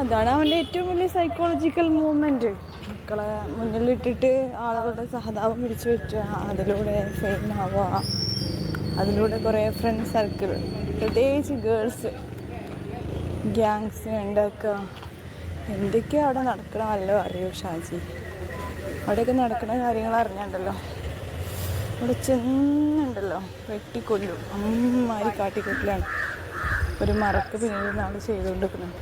അതാണ് അവന്റെ ഏറ്റവും വലിയ സൈക്കോളജിക്കൽ മൂവ്മെന്റ് മക്കളെ മുന്നിലിട്ടിട്ട് ആളുകളുടെ സഹതാപം പിടിച്ചു വെച്ചു അതിലൂടെ ഫെയിം ആവുക. അതിലൂടെ കുറേ ഫ്രണ്ട് സർക്കിൾ പ്രത്യേകിച്ച് ഗേൾസ് ഗ്യാങ്സ് ഉണ്ടാക്കുക എന്തൊക്കെയാണ് അവിടെ നടക്കണമല്ലോ അറിയോ ഷാജി? അവിടെയൊക്കെ നടക്കുന്ന കാര്യങ്ങൾ അറിഞ്ഞുണ്ടല്ലോ അവിടെ ചെന്നുണ്ടല്ലോ. വെട്ടിക്കൊല്ലും. അമ്മമാരി കാട്ടിക്കൊല്ലാണ്. ഒരു മറക്ക് പിന്നീട് നാൾ ചെയ്തുകൊണ്ടിരിക്കുന്നത്.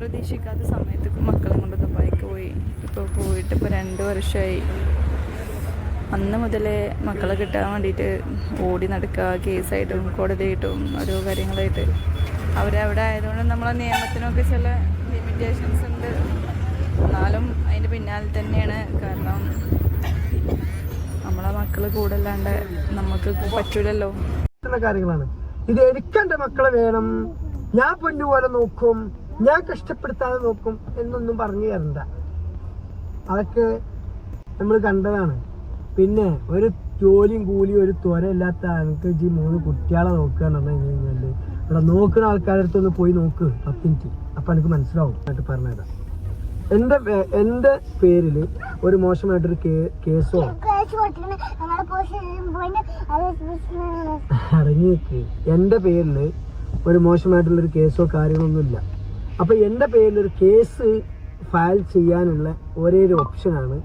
പ്രതീക്ഷിക്കാത്ത സമയത്ത് മക്കളെ കൊണ്ട് ദുബായിക്ക് പോയി. ഇപ്പോൾ പോയിട്ട് ഇപ്പോൾ രണ്ട് വർഷമായി അന്ന് മുതലേ മക്കളെ കിട്ടാൻ വേണ്ടിയിട്ട് ഓടി നടക്കുക കേസായിട്ടും കോടതിയായിട്ടും ഓരോ കാര്യങ്ങളായിട്ട്. അവരവിടെ ആയതുകൊണ്ട് നമ്മളെ നിയമത്തിനൊക്കെ ചില ലിമിറ്റേഷൻസ് ഉണ്ട്. എന്നാലും അതിന്റെ പിന്നാലെ തന്നെയാണ്. കാരണം നമ്മളെ മക്കൾ കൂടല്ലാണ്ട് നമുക്ക് പറ്റൂലല്ലോ. കാര്യങ്ങളാണ്. ഇത് എനിക്ക് മക്കളെ വേണം. ഞാൻ പൊന്നുപോലെ നോക്കും. ഞാൻ കഷ്ടപ്പെടുത്താതെ നോക്കും എന്നൊന്നും പറഞ്ഞു തരണ്ട. അതൊക്കെ നമ്മൾ കണ്ടതാണ്. പിന്നെ ഒരു ജോലിയും കൂലിയും ഒരു ത്വരയില്ലാത്ത എനിക്ക് ഈ മൂന്ന് കുട്ടികളെ നോക്കുക എന്ന് പറഞ്ഞു കഴിഞ്ഞാൽ ഇവിടെ നോക്കുന്ന ആൾക്കാരുടെ അടുത്ത് ഒന്ന് പോയി നോക്ക് പത്ത് മിനിറ്റ്. അപ്പൊ എനിക്ക് മനസ്സിലാവും. എന്നിട്ട് പറഞ്ഞുതരാം എന്റെ എന്റെ പേരിൽ ഒരു മോശമായിട്ടൊരു കേസോ? ഇറങ്ങിയേക്ക് എന്റെ പേരിൽ ഒരു മോശമായിട്ടുള്ളൊരു കേസോ കാര്യങ്ങളൊന്നുമില്ല. അപ്പോൾ എന്റെ പേരിൽ ഒരു കേസ് ഫയൽ ചെയ്യാനുള്ള ഒരേ ഒരു ഓപ്ഷനാണ്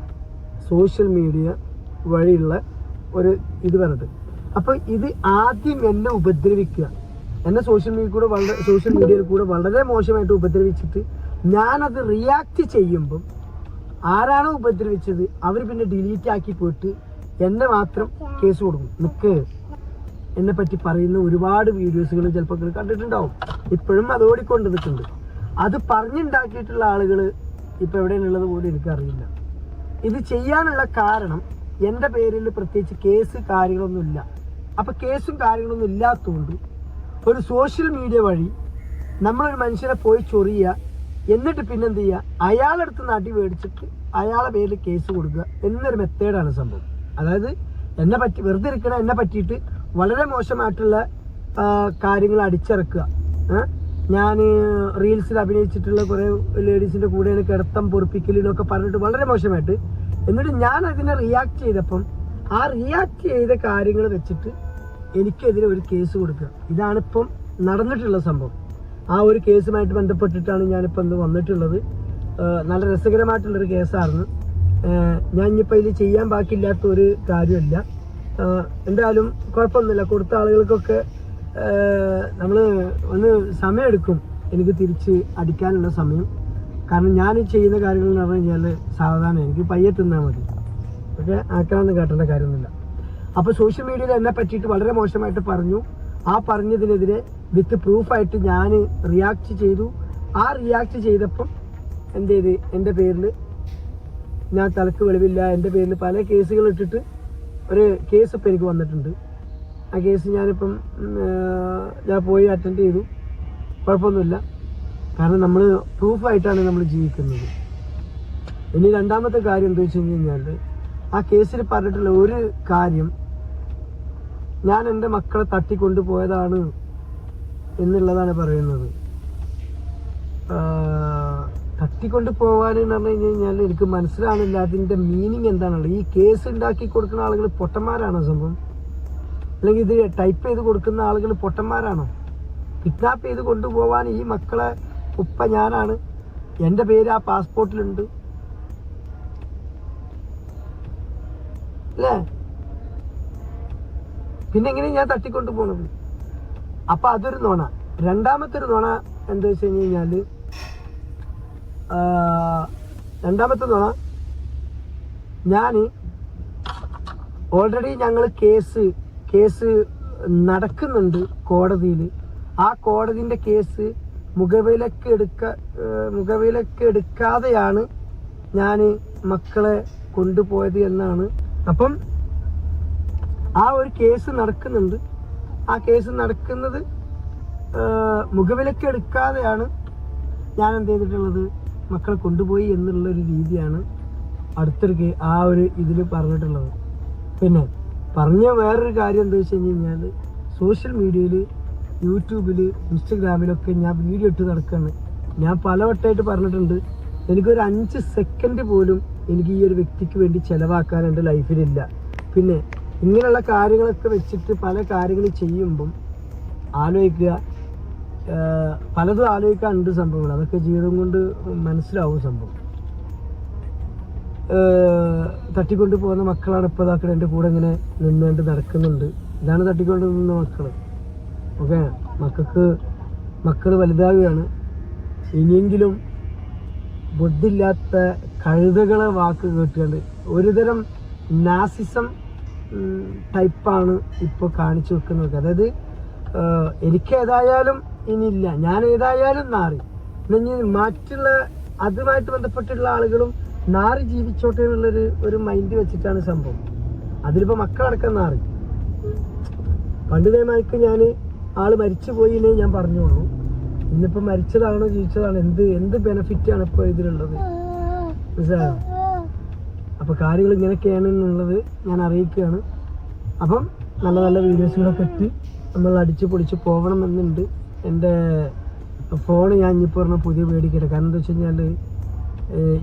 സോഷ്യൽ മീഡിയ വഴിയുള്ള ഒരു ഇത് പറഞ്ഞിട്ട് അപ്പോൾ ഇത് ആദ്യം എന്നെ ഉപദ്രവിക്കുക. എന്നെ സോഷ്യൽ മീഡിയ കൂടെ വളരെ സോഷ്യൽ മീഡിയയിൽ കൂടെ വളരെ മോശമായിട്ട് ഉപദ്രവിച്ചിട്ട് ഞാനത് റിയാക്ട് ചെയ്യുമ്പം ആരാണോ ഉപദ്രവിച്ചത് അവർ പിന്നെ ഡിലീറ്റ് ആക്കി പോയിട്ട് എന്നെ മാത്രം കേസ് കൊടുക്കും. നിക്ക് എന്നെ പറ്റി പറയുന്ന ഒരുപാട് വീഡിയോസുകൾ ചിലപ്പോൾ കണ്ടിട്ടുണ്ടാവും. ഇപ്പോഴും അത് ഓടിക്കൊണ്ട് നിൽക്കുന്നുണ്ട്. അത് പറഞ്ഞുണ്ടാക്കിയിട്ടുള്ള ആളുകൾ ഇപ്പൊ എവിടെയാണുള്ളത് പോലും എനിക്കറിയില്ല. ഇത് ചെയ്യാനുള്ള കാരണം എന്റെ പേരിൽ പ്രത്യേകിച്ച് കേസ് കാര്യങ്ങളൊന്നുമില്ല. അപ്പം കേസും കാര്യങ്ങളൊന്നും ഇല്ലാത്തതുകൊണ്ട് ഒരു സോഷ്യൽ മീഡിയ വഴി നമ്മളൊരു മനുഷ്യനെ പോയി ചൊറിയുക എന്നിട്ട് പിന്നെന്ത് ചെയ്യുക? അയാളെടുത്ത് നാട്ടി മേടിച്ചിട്ട് അയാളെ പേരിൽ കേസ് കൊടുക്കുക എന്നൊരു മെത്തേഡാണ് സംഭവം. അതായത് എന്നെ പറ്റി വെറുതെ ഇരിക്കണ എന്നെ പറ്റിയിട്ട് വളരെ മോശമായിട്ടുള്ള കാര്യങ്ങൾ അടിച്ചിറക്കുക. ഞാൻ റീൽസിൽ അഭിനയിച്ചിട്ടുള്ള കുറേ ലേഡീസിന്റെ കൂടെയാണ് കിടത്തം പൊറിപ്പിക്കലിനൊക്കെ പറഞ്ഞിട്ട് വളരെ മോശമായിട്ട്. എന്നിട്ട് ഞാൻ അതിനെ റിയാക്ട് ചെയ്തപ്പം ആ റിയാക്ട് ചെയ്ത കാര്യങ്ങൾ വെച്ചിട്ട് എനിക്കെതിരെ ഒരു കേസ് കൊടുക്കുക. ഇതാണിപ്പം നടന്നിട്ടുള്ള സംഭവം. ആ ഒരു കേസുമായിട്ട് ബന്ധപ്പെട്ടിട്ടാണ് ഞാനിപ്പോൾ ഇന്ന് വന്നിട്ടുള്ളത്. നല്ല രസകരമായിട്ടുള്ളൊരു കേസായിരുന്നു ഞാൻ ഇനിയിപ്പോൾ ഇതിൽ ചെയ്യാൻ ബാക്കിയില്ലാത്ത ഒരു കാര്യമില്ല. എന്തായാലും കുഴപ്പമൊന്നുമില്ല. കൊടുത്ത ആളുകൾക്കൊക്കെ നമ്മൾ ഒന്ന് സമയമെടുക്കും എനിക്ക് തിരിച്ച് അടിക്കാനുള്ള സമയം. കാരണം ഞാൻ ചെയ്യുന്ന കാര്യങ്ങൾ എന്ന് പറഞ്ഞു കഴിഞ്ഞാൽ സാവധാനം എനിക്ക് പയ്യെ തിന്നാൽ മതി. പക്ഷേ ആക്കാമെന്ന് കേട്ടേണ്ട കാര്യമൊന്നുമില്ല. അപ്പോൾ സോഷ്യൽ മീഡിയയിൽ എന്നെ പറ്റിയിട്ട് വളരെ മോശമായിട്ട് പറഞ്ഞു. ആ പറഞ്ഞതിനെതിരെ വിത്ത് പ്രൂഫായിട്ട് ഞാൻ റിയാക്ട് ചെയ്തു. ആ റിയാക്ട് ചെയ്തപ്പം എന്ത് ചെയ്ത് എന്റെ പേരിൽ ഞാൻ തലക്ക് വെളിവില്ല. എന്റെ പേരിൽ പല കേസുകൾ ഇട്ടിട്ട് ഒരു കേസ് ഇപ്പം എനിക്ക് വന്നിട്ടുണ്ട്. ആ കേസ് ഞാനിപ്പം ഞാൻ പോയി അറ്റൻഡ് ചെയ്തു. കുഴപ്പമൊന്നുമില്ല. കാരണം നമ്മൾ പ്രൂഫായിട്ടാണ് നമ്മൾ ജീവിക്കുന്നത്. ഇനി രണ്ടാമത്തെ കാര്യം എന്താ വെച്ച് കഴിഞ്ഞാൽ ആ കേസിൽ പറഞ്ഞിട്ടുള്ള ഒരു കാര്യം ഞാൻ എന്റെ മക്കളെ തട്ടിക്കൊണ്ടുപോയതാണ് എന്നുള്ളതാണ് പറയുന്നത്. തട്ടിക്കൊണ്ട് പോകാൻ എന്ന് പറഞ്ഞു കഴിഞ്ഞാൽ എനിക്ക് മനസ്സിലാവുന്നില്ല അതിന്റെ മീനിങ് എന്താണുള്ളത് ഈ കേസ് ഉണ്ടാക്കി കൊടുക്കുന്ന ആളുകൾ പൊട്ടന്മാരാണോ സംഭവം? അല്ലെങ്കിൽ ഇത് ടൈപ്പ് ചെയ്ത് കൊടുക്കുന്ന ആളുകൾ പൊട്ടന്മാരാണോ? കിഡ്നാപ്പ് ചെയ്ത് കൊണ്ടുപോകാൻ ഈ മക്കളെ ഉപ്പ ഞാനാണ്. എന്റെ പേര് ആ പാസ്പോർട്ടിലുണ്ട് അല്ലേ? പിന്നെ ഞാൻ തട്ടിക്കൊണ്ട് പോണത്? അപ്പൊ അതൊരു നോണ. രണ്ടാമത്തെ ഒരു നോണ എന്താ വെച്ച് കഴിഞ്ഞ് കഴിഞ്ഞാൽ ആ, രണ്ടാമത്തെ നോണ ഞാൻ ഓൾറെഡി ഞങ്ങൾ കേസ് കേസ് നടക്കുന്നുണ്ട് കോടതിയിൽ ആ കോടതിന്റെ കേസ് മുഖവിലക്ക് എടുക്ക മുഖവിലക്ക് എടുക്കാതെയാണ് ഞാൻ മക്കളെ കൊണ്ടുപോയത് എന്നാണ്. അപ്പം ആ ഒരു കേസ് നടക്കുന്നുണ്ട്. ആ കേസ് നടക്കുന്നത് മുഖവിലക്ക് എടുക്കാതെയാണ് ഞാൻ എന്ത് ചെയ്തിട്ടുള്ളത്? മക്കളെ കൊണ്ടുപോയി എന്നുള്ള ഒരു രീതിയാണ് അടുത്തൊരു ആ ഒരു ഇതിൽ പറഞ്ഞിട്ടുള്ളത്. പിന്നെ പറഞ്ഞ വേറൊരു കാര്യം എന്താ വെച്ച് കഴിഞ്ഞ് കഴിഞ്ഞാൽ സോഷ്യൽ മീഡിയയിൽ യൂട്യൂബിൽ ഇൻസ്റ്റഗ്രാമിലൊക്കെ ഞാൻ വീഡിയോ ഇട്ട് നടക്കുകയാണ് ഞാൻ പലവട്ടമായിട്ട് പറഞ്ഞിട്ടുണ്ട് എനിക്കൊരു അഞ്ച് സെക്കൻഡ് പോലും എനിക്ക് ഈ ഒരു വ്യക്തിക്ക് വേണ്ടി ചിലവാക്കാൻ എന്റെ ലൈഫിലില്ല. പിന്നെ ഇങ്ങനെയുള്ള കാര്യങ്ങളൊക്കെ വെച്ചിട്ട് പല കാര്യങ്ങൾ ചെയ്യുമ്പം ആലോചിക്കുക പലതും ആലോചിക്കാനുണ്ട് സംഭവങ്ങൾ. അതൊക്കെ ജീവിതം കൊണ്ട് മനസ്സിലാവും സംഭവം. തട്ടിക്കൊണ്ട് പോകുന്ന മക്കളാണ് ഇപ്പോൾ ഇതാക്കണ എന്റെ കൂടെ ഇങ്ങനെ നിന്നുകൊണ്ട് നടക്കുന്നുണ്ട്. ഇതാണ് തട്ടിക്കൊണ്ട് നിന്ന മക്കൾ ഓക്കെ? മക്കൾക്ക് മക്കൾ വലുതാവുകയാണ്. ഇനിയെങ്കിലും ബുദ്ധില്ലാത്ത കഴുതകളെ വാക്ക് കേട്ടുകൊണ്ട് ഒരുതരം നാസിസം ടൈപ്പാണ് ഇപ്പോൾ കാണിച്ചു വെക്കുന്നത്. അതായത് എനിക്ക് ഏതായാലും ഇനിയില്ല. ഞാൻ ഏതായാലും മാറി. ഇനി മറ്റുള്ള അതുമായിട്ട് ബന്ധപ്പെട്ടിട്ടുള്ള ആളുകളും നാറി ജീവിച്ചോട്ടെ എന്നുള്ളൊരു ഒരു മൈൻഡ് വെച്ചിട്ടാണ് സംഭവം. അതിലിപ്പോൾ മക്കളടക്കം നാറി. പണ്ട് ഇതേമാതിരിക്ക് ഞാൻ ആൾ മരിച്ചു പോയില്ലേ ഞാൻ പറഞ്ഞോളൂ ഇന്നിപ്പോൾ മരിച്ചതാണോ ജീവിച്ചതാണോ എന്ത് എന്ത് ബെനഫിറ്റ് ആണ് ഇപ്പോൾ ഇതിലുള്ളത്? അപ്പൊ കാര്യങ്ങൾ ഇങ്ങനെയൊക്കെയാണ് എന്നുള്ളത് ഞാൻ അറിയിക്കുകയാണ്. അപ്പം നല്ല നല്ല വീഡിയോസുകളൊക്കെ എത്തി നമ്മൾ അടിച്ച് പൊളിച്ച് പോകണമെന്നുണ്ട്. എന്റെ ഫോൺ ഞാൻ ഇനിയിപ്പോൾ പറഞ്ഞ പുതിയ മേടിക്കട്ടെ കാരണം എന്താ വെച്ച് കഴിഞ്ഞാൽ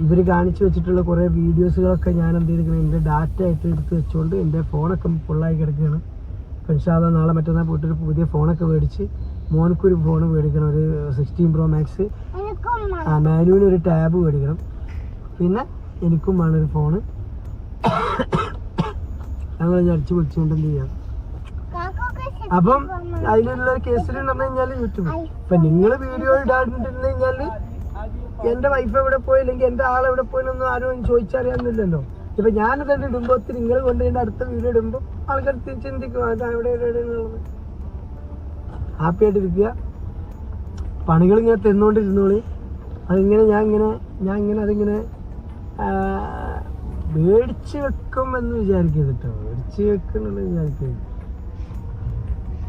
ഇവർ കാണിച്ചു വെച്ചിട്ടുള്ള കുറേ വീഡിയോസുകളൊക്കെ ഞാൻ എന്ത് ചെയ്തിരിക്കണം എന്റെ ഡാറ്റ ആയിട്ട് എടുത്ത് വെച്ചുകൊണ്ട് എന്റെ ഫോണൊക്കെ ഫുള്ളായി കിടക്കുകയാണ് പക്ഷേ നാളെ മറ്റന്നാൾ പോയിട്ടൊരു പുതിയ ഫോണൊക്കെ മേടിച്ച് മോനക്കൊരു ഫോൺ മേടിക്കണം ഒരു സിക്സ്റ്റീൻ പ്രോ മാക്സ് ആ മാനുവിന് ഒരു ടാബ് മേടിക്കണം. പിന്നെ എനിക്കും വേണം ഒരു ഫോണ് ഞങ്ങൾ അടിച്ചു പൊളിച്ചുകൊണ്ട് എന്ത് ചെയ്യാം? അപ്പം അതിനുള്ള കേസിൽ പറഞ്ഞു കഴിഞ്ഞാൽ യൂട്യൂബ് ഇപ്പം നിങ്ങൾ വീഡിയോ ഇടാണ്ടിരുന്നു കഴിഞ്ഞാൽ എന്റെ വൈഫ് എവിടെ പോയി? അല്ലെങ്കിൽ എന്റെ ആൾ എവിടെ പോയിന്നൊന്നും ആരും ചോദിച്ചറിയാന്നില്ലല്ലോ ഇപ്പൊ ഞാനത് ഇടുമ്പോ നിങ്ങൾ കൊണ്ടുപോയി അടുത്ത വീഡിയോ ഇടുമ്പോ ആൾക്കാർ ചിന്തിക്കും അത് എവിടെ എവിടെ എന്നുള്ളത് ഹാപ്പി ആയിട്ടിരിക്കുക പണികൾ ഇങ്ങനെ തന്നുകൊണ്ടിരുന്നോളി. അതിങ്ങനെ ഞാൻ ഇങ്ങനെ ഞാൻ ഇങ്ങനെ അതിങ്ങനെ മേടിച്ച് വെക്കും എന്ന് വിചാരിക്കരുത് കേട്ടോ മേടിച്ച് വെക്കുന്നുള്ളത് വിചാരിക്കരുത്.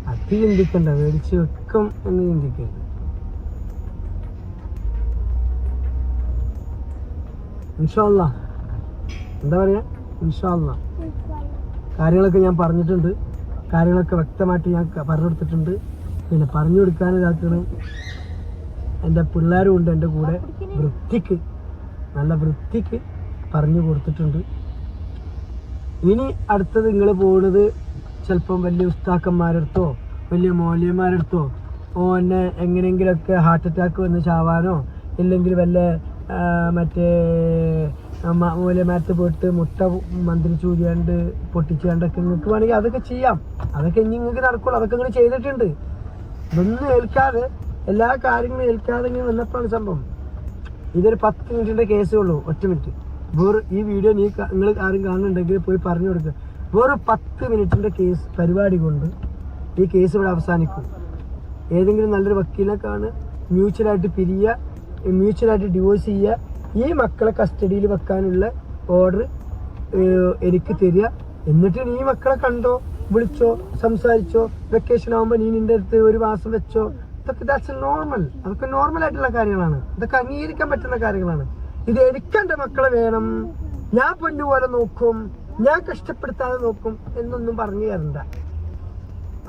അത് ചിന്തിക്കണ്ട. മേടിച്ച് വെക്കും എന്ന് ചിന്തിക്കരുത്. ഇൻഷാല്ല എന്താ പറയാ? ഇൻഷാല്ല കാര്യങ്ങളൊക്കെ ഞാൻ പറഞ്ഞിട്ടുണ്ട്. കാര്യങ്ങളൊക്കെ വ്യക്തമായിട്ട് ഞാൻ പറഞ്ഞു കൊടുത്തിട്ടുണ്ട്. പിന്നെ പറഞ്ഞു കൊടുക്കാൻ ഇതാക്കണ. എന്റെ പിള്ളേരും ഉണ്ട് എന്റെ കൂടെ. വൃത്തിക്ക് നല്ല വൃത്തിക്ക് പറഞ്ഞു കൊടുത്തിട്ടുണ്ട്. ഇനി അടുത്തത് നിങ്ങൾ പോകുന്നത് ചിലപ്പം വലിയ ഉസ്താക്കന്മാരെടുത്തോ വലിയ മോലിയന്മാരെടുത്തോ ഓ എന്നെ എങ്ങനെയെങ്കിലൊക്കെ ഹാർട്ട് അറ്റാക്ക് വന്ന് ചാവാനോ ഇല്ലെങ്കിൽ വല്ല മറ്റേ മൂല്യമാരത്ത് പോയിട്ട് മുട്ട മന്ത്രി ചൂരിയാണ്ട് പൊട്ടിച്ച് കണ്ടൊക്കെ നിങ്ങൾക്ക് വേണമെങ്കിൽ അതൊക്കെ ചെയ്യാം. അതൊക്കെ ഇനി നിങ്ങൾക്ക് നടക്കുള്ളൂ. അതൊക്കെ നിങ്ങൾ ചെയ്തിട്ടുണ്ട്. ഇതൊന്നും ഏൽക്കാതെ എല്ലാ കാര്യങ്ങളും ഏൽക്കാതെ ഇങ്ങനെ വന്നപ്പോഴാണ് സംഭവം. ഇതൊരു പത്ത് മിനിറ്റിന്റെ കേസേ ഉള്ളൂ. ഒറ്റ മിനിറ്റ്. വേറെ ഈ വീഡിയോ നീ നിങ്ങൾ ആരും കാണുന്നുണ്ടെങ്കിൽ പോയി പറഞ്ഞു കൊടുക്കുക വേറെ പത്ത് മിനിറ്റിന്റെ കേസ് പരിപാടി കൊണ്ട് ഈ കേസ് ഇവിടെ അവസാനിക്കും. ഏതെങ്കിലും നല്ലൊരു വക്കീലിനെ കാണുക മ്യൂച്വലായിട്ട് പിരിയുക മ്യൂച്വലായിട്ട് ഡിവോഴ്സ് ചെയ്യുക ഈ മക്കളെ കസ്റ്റഡിയിൽ വെക്കാനുള്ള ഓർഡർ എനിക്ക് തരിക. എന്നിട്ട് നീ മക്കളെ കണ്ടോ വിളിച്ചോ സംസാരിച്ചോ വെക്കേഷൻ ആകുമ്പോൾ നീ നിന്റെ അടുത്ത് ഒരു മാസം വെച്ചോ. ഇതൊക്കെ ദാറ്റ്സ് നോർമൽ അതൊക്കെ നോർമൽ ആയിട്ടുള്ള കാര്യങ്ങളാണ്. ഇതൊക്കെ അംഗീകരിക്കാൻ പറ്റുന്ന കാര്യങ്ങളാണ്. ഇത് എനിക്ക് എന്റെ മക്കളെ വേണം. ഞാൻ പൊന്നു പോലെ നോക്കും. ഞാൻ കഷ്ടപ്പെടുത്താതെ നോക്കും എന്നൊന്നും പറഞ്ഞു തരണ്ട.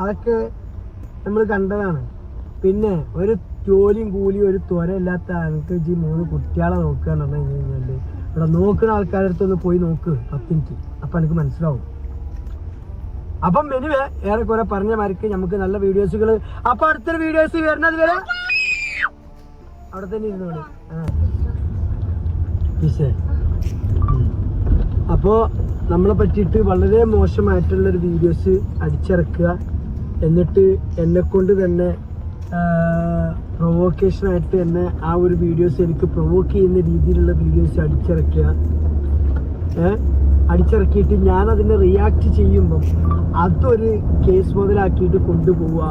അതൊക്കെ നമ്മൾ കണ്ടതാണ്. പിന്നെ ഒരു ജോലിയും കൂലിയും ഒരു ത്വരയില്ലാത്ത ആൾക്ക് ഈ മൂന്ന് കുട്ടികളെ നോക്കുക എന്ന് പറഞ്ഞു കഴിഞ്ഞാൽ ഇവിടെ നോക്കുന്ന ആൾക്കാരുടെ അടുത്ത് ഒന്ന് പോയി നോക്ക് പത്ത് മിനിറ്റ്. അപ്പൊ എനിക്ക് മനസ്സിലാവും. അപ്പം മെനുവേ ഏറെക്കുറെ പറഞ്ഞ മാർക്ക് നമുക്ക് നല്ല വീഡിയോസുകൾ അപ്പൊ അടുത്തൊരു വീഡിയോസ് വരുന്നത് വരെ അവിടെ തന്നെ ഇരുന്നോളി. ആ. അപ്പോൾ നമ്മളെ പറ്റിയിട്ട് വളരെ മോശമായിട്ടുള്ളൊരു വീഡിയോസ് അടിച്ചിറക്കുക. എന്നിട്ട് എന്നെ കൊണ്ട് തന്നെ പ്രൊവോക്കേഷനായിട്ട് തന്നെ ആ ഒരു വീഡിയോസ് എനിക്ക് പ്രൊവോക്ക് ചെയ്യുന്ന രീതിയിലുള്ള വീഡിയോസ് അടിച്ചിറക്കുക അടിച്ചിറക്കിയിട്ട് ഞാൻ അതിനെ റിയാക്ട് ചെയ്യുമ്പം അതൊരു കേസ് മുതലാക്കിയിട്ട് കൊണ്ടുപോവുക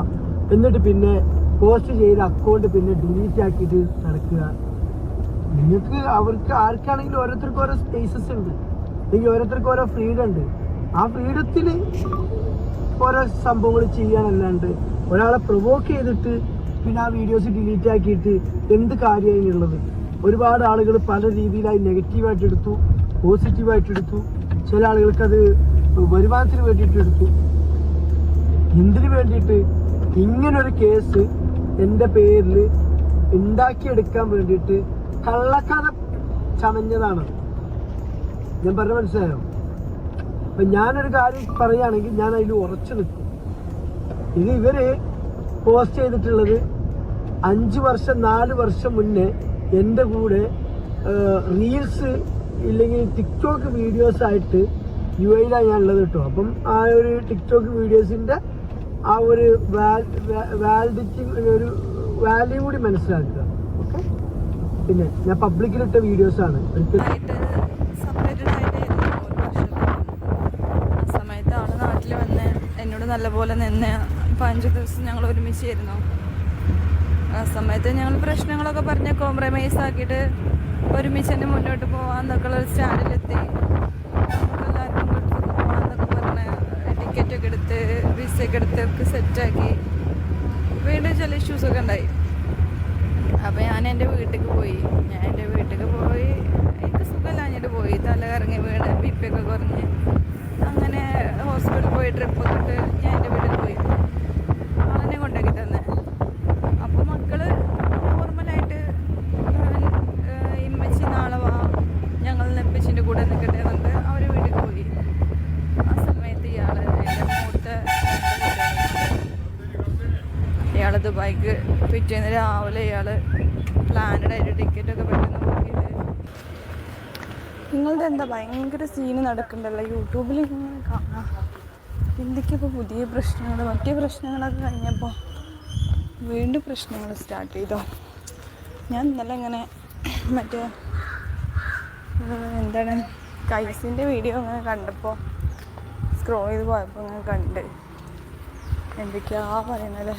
എന്നിട്ട് പിന്നെ പോസ്റ്റ് ചെയ്ത അക്കൗണ്ട് പിന്നെ ഡിലീറ്റ് ആക്കിയിട്ട് നടക്കുക. നിങ്ങൾക്ക് അവർക്ക് ആർക്കാണെങ്കിലും ഓരോരുത്തർക്ക് ഓരോ സ്പേസസ് ഉണ്ട്. അല്ലെങ്കിൽ ഓരോരുത്തർക്ക് ഓരോ ഫ്രീഡം ഉണ്ട്. ആ ഫ്രീഡത്തിൽ ഓരോ സംഭവങ്ങൾ ചെയ്യാനല്ലാണ്ട് ഒരാളെ പ്രൊവോക്ക് ചെയ്തിട്ട് പിന്നെ ആ വീഡിയോസ് ഡിലീറ്റ് ആക്കിയിട്ട് എന്ത് കാര്യമാണുള്ളത് ഒരുപാട് ആളുകൾ പല രീതിയിലായി നെഗറ്റീവായിട്ട് എടുത്തു പോസിറ്റീവായിട്ട് എടുത്തു. ചില ആളുകൾക്ക് അത് വരുമാനത്തിന് വേണ്ടിയിട്ട് എടുത്തു. എന്തിനു വേണ്ടിയിട്ട്? ഇങ്ങനൊരു കേസ് എന്റെ പേരിൽ ഉണ്ടാക്കിയെടുക്കാൻ വേണ്ടിയിട്ട് കള്ളക്കഥ ചമഞ്ഞതാണ്. ഞാൻ പറഞ്ഞ മനസ്സിലായോ? അപ്പൊ ഞാനൊരു കാര്യം പറയുകയാണെങ്കിൽ ഞാൻ അതിൽ ഉറച്ചു നിൽക്കും. ഇത് ഇവർ പോസ്റ്റ് ചെയ്തിട്ടുള്ളത് അഞ്ച് വർഷം നാല് വർഷം മുന്നേ എന്റെ കൂടെ റീൽസ് ഇല്ലെങ്കിൽ ടിക്ടോക്ക് വീഡിയോസ് ആയിട്ട് യു എയിലാണ് ഞാൻ ഉള്ളത് കേട്ടോ അപ്പം ആ ഒരു ടിക്ടോക്ക് വീഡിയോസിന്റെ ആ ഒരു വാലിഡിറ്റി ഒരു വാല്യൂ കൂടി മനസ്സിലാക്കുക. ഓക്കെ പിന്നെ ഞാൻ പബ്ലിക്കിലിട്ട വീഡിയോസാണ് ആണ്. സമയത്താണ് നാട്ടിൽ വന്ന്. എന്നോട് നല്ലപോലെ നിന്ന്. ഇപ്പം അഞ്ച് ദിവസം ഞങ്ങൾ ഒരുമിച്ചായിരുന്നു ആ സമയത്ത് ഞങ്ങൾ പ്രശ്നങ്ങളൊക്കെ പറഞ്ഞ് കോംപ്രമൈസ് ആക്കിയിട്ട് ഒരുമിച്ച് തന്നെ മുന്നോട്ട് പോകാമെന്നൊക്കെ ഉള്ള ഒരു സ്റ്റാൻഡിലെത്തി എല്ലാവർക്കും ഗൾഫിൽ പോകാമെന്നൊക്കെ പറഞ്ഞ് ടിക്കറ്റൊക്കെ എടുത്ത് വിസയൊക്കെ എടുത്ത് ഒക്കെ സെറ്റാക്കി വീണ്ടും ചില ഇഷ്യൂസൊക്കെ ഉണ്ടായി അപ്പോൾ ഞാൻ എന്റെ വീട്ടിലേക്ക് പോയി ഞാൻ എന്റെ വീട്ടിലേക്ക് പോയി എനിക്ക് സുഖമില്ലാഞ്ഞിട്ട് പോയി തല കറങ്ങി വീണ് ബി പി ഒക്കെ കുറഞ്ഞ് അങ്ങനെ ഹോസ്പിറ്റലിൽ പോയി ട്രിപ്പൊക്കെ ഇട്ട് ഞാൻ എന്റെ വീട്ടിൽ പോയി ആളെന്നെ കൊണ്ടാക്കി തന്നെ അപ്പോൾ മക്കൾ നോർമലായിട്ട് ഇമ്മച്ചി നാളെ വാ ഞങ്ങൾ നെപ്പച്ചിന്റെ കൂടെ നിൽക്കട്ടെ എന്നിട്ട് അവർ വീട്ടിൽ പോയി ആ സമയത്ത് ഇയാൾ എന്റെ മൂത്ത ഇയാൾ ദുബായിക്ക് പിറ്റേന്ന് രാവിലെ ഇയാൾ പ്ലാനഡ് ആയിട്ട് ടിക്കറ്റൊക്കെ പെട്ടെന്ന് ബുക്ക് ചെയ്ത്. നിങ്ങളുടെ എന്താ ഭയങ്കര സീന് നടക്കണ്ടല്ലോ? യൂട്യൂബിൽ ഇങ്ങനെ കാണാം എന്തൊക്കെയപ്പോൾ പുതിയ പ്രശ്നങ്ങൾ മറ്റേ പ്രശ്നങ്ങളൊക്കെ കഴിഞ്ഞപ്പോൾ വീണ്ടും പ്രശ്നങ്ങൾ സ്റ്റാർട്ട് ചെയ്തോ? ഞാൻ ഇന്നലെ ഇങ്ങനെ മറ്റേ എന്താണ് കൈസിന്റെ വീഡിയോ ഇങ്ങനെ കണ്ടപ്പോൾ സ്ക്രോൾ ചെയ്ത് പോയപ്പോൾ ഇങ്ങനെ കണ്ട്. എന്തൊക്കെയാ പറയണല്ലേ